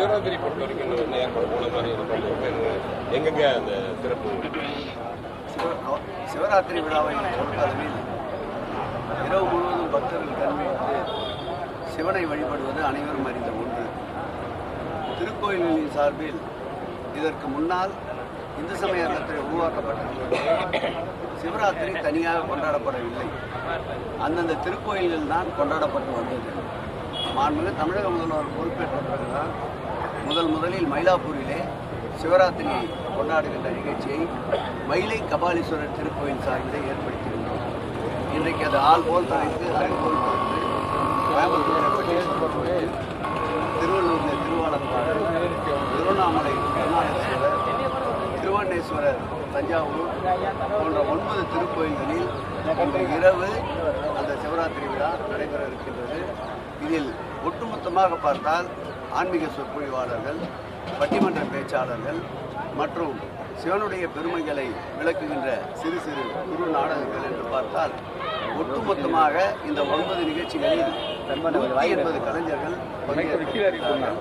சிவராத்திரி பொறுத்த வரைக்கும் இன்னும் என்ன ஏற்பாடு போன மாதிரி இருக்கும் எங்கெங்க அந்த சிறப்பு? சிவராத்திரி விழாவை பொறுத்தளவில் இரவு முழுவதும் பக்தர்கள் கண்விட்டு சிவனை வழிபடுவது அனைவரும் அறிந்த ஒன்று. திருக்கோயில்களின் சார்பில் இதற்கு முன்னால் இந்து சமய அறத்தில் உருவாக்கப்பட்டிருந்தது. சிவராத்திரி தனியாக கொண்டாடப்படவில்லை. அந்தந்த திருக்கோயில்கள் தான் கொண்டாடப்பட்டு வந்தது. மாண்புமிகு தமிழக முதல்வர் பொறுப்பேற்ற பிறகுதான் முதல் முதலில் மயிலாப்பூரிலே சிவராத்திரியை கொண்டாடுகின்ற நிகழ்ச்சியை மயிலை கபாலீஸ்வரர் திருக்கோயில் சார்பிலே ஏற்படுத்தியிருந்தோம். இன்றைக்கு அது ஆள் போல் தலைத்து அருள் போல் தலைத்து கோயம்புத்தூரில் பட்டீஸ்வரர் திருவள்ளூரில் திருவாலங்காடு திருவண்ணாமலை திருநாளேஸ்வரர் திருவண்ணேஸ்வரர் தஞ்சாவூர் போன்ற ஒன்பது திருக்கோயில்களில் இன்று இரவு அந்த சிவராத்திரி விழா நடைபெற இருக்கின்றது. இதில் ஒட்டுமொத்தமாக பார்த்தால் ஆன்மீக சொற்பொழிவாளர்கள் பட்டிமன்ற பேச்சாளர்கள் மற்றும் சிவனுடைய பெருமைகளை விளக்குகின்ற சிறு சிறு குறு நாடகங்கள் என்று பார்த்தால் ஒட்டுமொத்தமாக இந்த ஒன்பது நிகழ்ச்சிகளில் நூற்றி எண்பது கலைஞர்கள் பங்கேற்கிறார்கள்.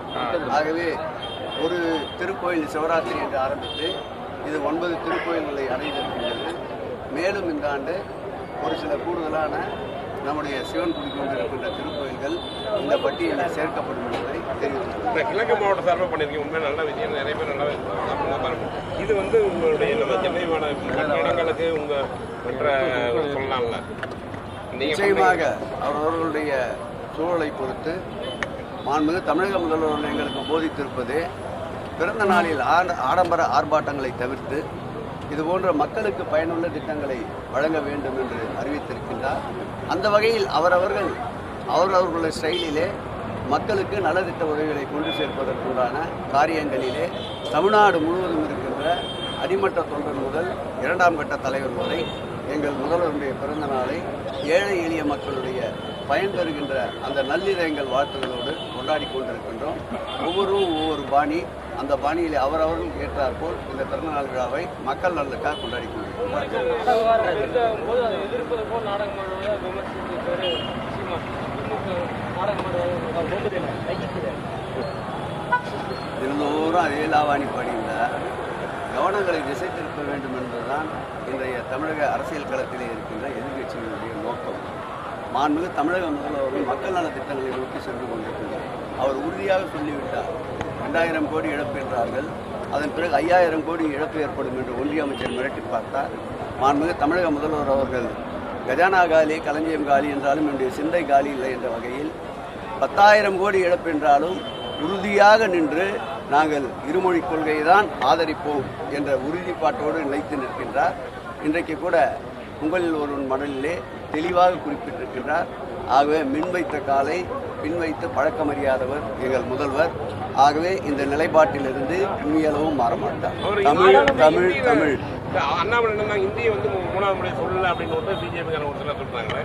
ஆகவே ஒரு திருக்கோயில் சிவராத்திரி என்று ஆரம்பித்து இது ஒன்பது திருக்கோயில்களை அடைந்திருக்கின்றது மேலும் இந்த ஆண்டு ஒரு சில கூடுதலான நம்முடைய சிவன் குடிக்கொண்டிருக்கின்ற திருக்கோயில்கள் இந்த பட்டியலில் சேர்க்கப்படும் என்பதை தெரிவித்துள்ளது கிழக்கு மாவட்ட சார்பாக பண்ணியிருக்கீங்க. உண்மை நல்ல விஷயம். நிறைய பேர் நல்லா இது வந்து உங்களுடைய நம்ம சென்னை மாநகர இடங்களுக்கு உங்கள் மற்ற சொல்லலாம்ல. நிச்சயமாக அவரவர்களுடைய சூழலை பொறுத்து மாண்புமிகு தமிழக முதல்வர் எங்களுக்கு போதித்திருப்பது பிறந்த நாளில் ஆட ஆடம்பர ஆர்ப்பாட்டங்களை தவிர்த்து இது போன்ற மக்களுக்கு பயனுள்ள திட்டங்களை வழங்க வேண்டும் என்று அறிவித்திருக்கின்றார். அந்த வகையில் அவரவர்கள் அவரவர்களுடைய ஸ்டைலிலே மக்களுக்கு நலத்திட்ட உதவிகளை கொண்டு சேர்ப்பதற்குண்டான காரியங்களிலே தமிழ்நாடு முழுவதும் இருக்கின்ற அடிமட்ட தொண்டர் முதல் இரண்டாம் கட்ட தலைவர் வரை எங்கள் முதல்வருடைய பிறந்த நாளை ஏழை எளிய மக்களுடைய பயன் பெறுகின்ற அந்த நள்ளிரயங்கள் வாழ்த்துகளோடு கொண்டாடி கொண்டிருக்கின்றோம். ஒவ்வொருவரும் ஒவ்வொரு பாணி அந்த பாணியில் அவரவர்கள் ஏற்றாற்போல் இந்த பிறந்தநாள் விழாவை மக்கள் நலனுக்காக கொண்டாடி கொண்டிருக்கிறார்கள் தினந்தோறும் அதே லாவாணி பாடியுள்ள கவனங்களை திசை திருப்ப வேண்டும் என்பதுதான் இன்றைய தமிழக அரசியல் களத்திலே இருக்கின்ற எதிர்க்கட்சிகளுடைய நோக்கம். மாண்புமிகு தமிழக முதல்வர்கள் மக்கள் நல திட்டங்களை நோக்கி சென்று கொண்டிருக்கிறார். அவர் உறுதியாக சொல்லிவிட்டார். ரெண்டாயிரம் கோடி இழப்பு என்றார்கள். அதன் பிறகு ஐயாயிரம் கோடி இழப்பு ஏற்படும் என்று ஒன்றிய அமைச்சர் மிரட்டி பார்த்தார். மாண்புமிகு தமிழக முதல்வர் அவர்கள் கஜானா காலி களஞ்சியம் காலி என்றாலும் என்னுடைய சிந்தை காலி இல்லை என்ற வகையில் பத்தாயிரம் கோடி இழப்பு என்றாலும் உறுதியாக நின்று நாங்கள் இருமொழி கொள்கையை தான் ஆதரிப்போம் என்ற உறுதிப்பாட்டோடு நிலைத்து நிற்கின்றார். இன்றைக்கு கூட உங்களில் ஒருவன் மடலிலே தெளிவாக குறிப்பிட்டிருக்கின்றார். ஆகவே மின் வைத்த காலை பின் வைத்து பழக்கமறியாதவர் எங்கள் முதல்வர். ஆகவே இந்த நிலைப்பாட்டிலிருந்து உண்மையளவும் மாற மாட்டார் தமிழ் தமிழ் தமிழ். அண்ணாமலை இந்தியை வந்து மூணாவது முறை சொல்லல அப்படின்னு ஒரு பிஜேபி ஒரு சிலர் சொல்றாங்களே.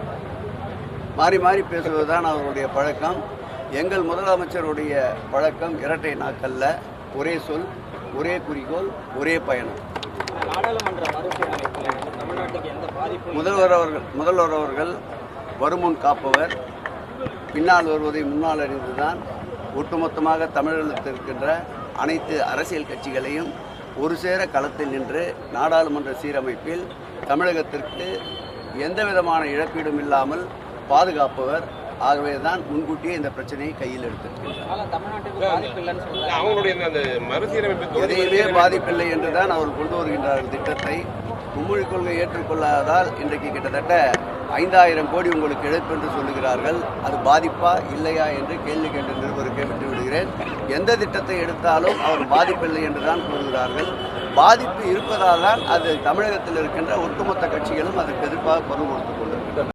மாறி மாறி பேசுவதுதான் அவருடைய பழக்கம். எங்கள் முதலமைச்சருடைய பழக்கம் இரட்டை நாக்கல்ல. ஒரே சொல் ஒரே குறிக்கோள் ஒரே பயணம். நாடாளுமன்ற முதல்வர் அவர்கள் முதல்வர் அவர்கள் வருமுன் காப்பவர் பின்னால் வருவதை முன்னால் அறிந்துதான் ஒட்டுமொத்தமாக தமிழகத்தில் இருக்கின்ற அனைத்து அரசியல் கட்சிகளையும் ஒரு சேர களத்தில் நின்று நாடாளுமன்ற சீரமைப்பில் தமிழகத்திற்கு எந்த விதமான இழப்பீடும் இல்லாமல் பாதுகாப்பவர். ஆகவே தான் முன்கூட்டியே இந்த பிரச்சனையை கையில் தொகுதி எதையுமே பாதிப்பில்லை என்று தான் அவர் கொண்டு வருகின்றார்கள் திட்டத்தை. மும்மொழி கொள்கை ஏற்றுக்கொள்ளாததால் இன்றைக்கு கிட்டத்தட்ட ஐந்தாயிரம் கோடி உங்களுக்கு இழப்பு என்று சொல்லுகிறார்கள். அது பாதிப்பா இல்லையா என்று கேள்வி கேட்டு நிருபருக்கே விட்டுவிடுகிறேன் எந்த திட்டத்தை எடுத்தாலும் அவர் பாதிப்பில்லை என்று தான் கூறுகிறார்கள். பாதிப்பு இருப்பதால் தான் அது தமிழகத்தில் இருக்கின்ற ஒட்டுமொத்த கட்சிகளும் அதற்கு எதிர்ப்பாக குரல் கொடுத்து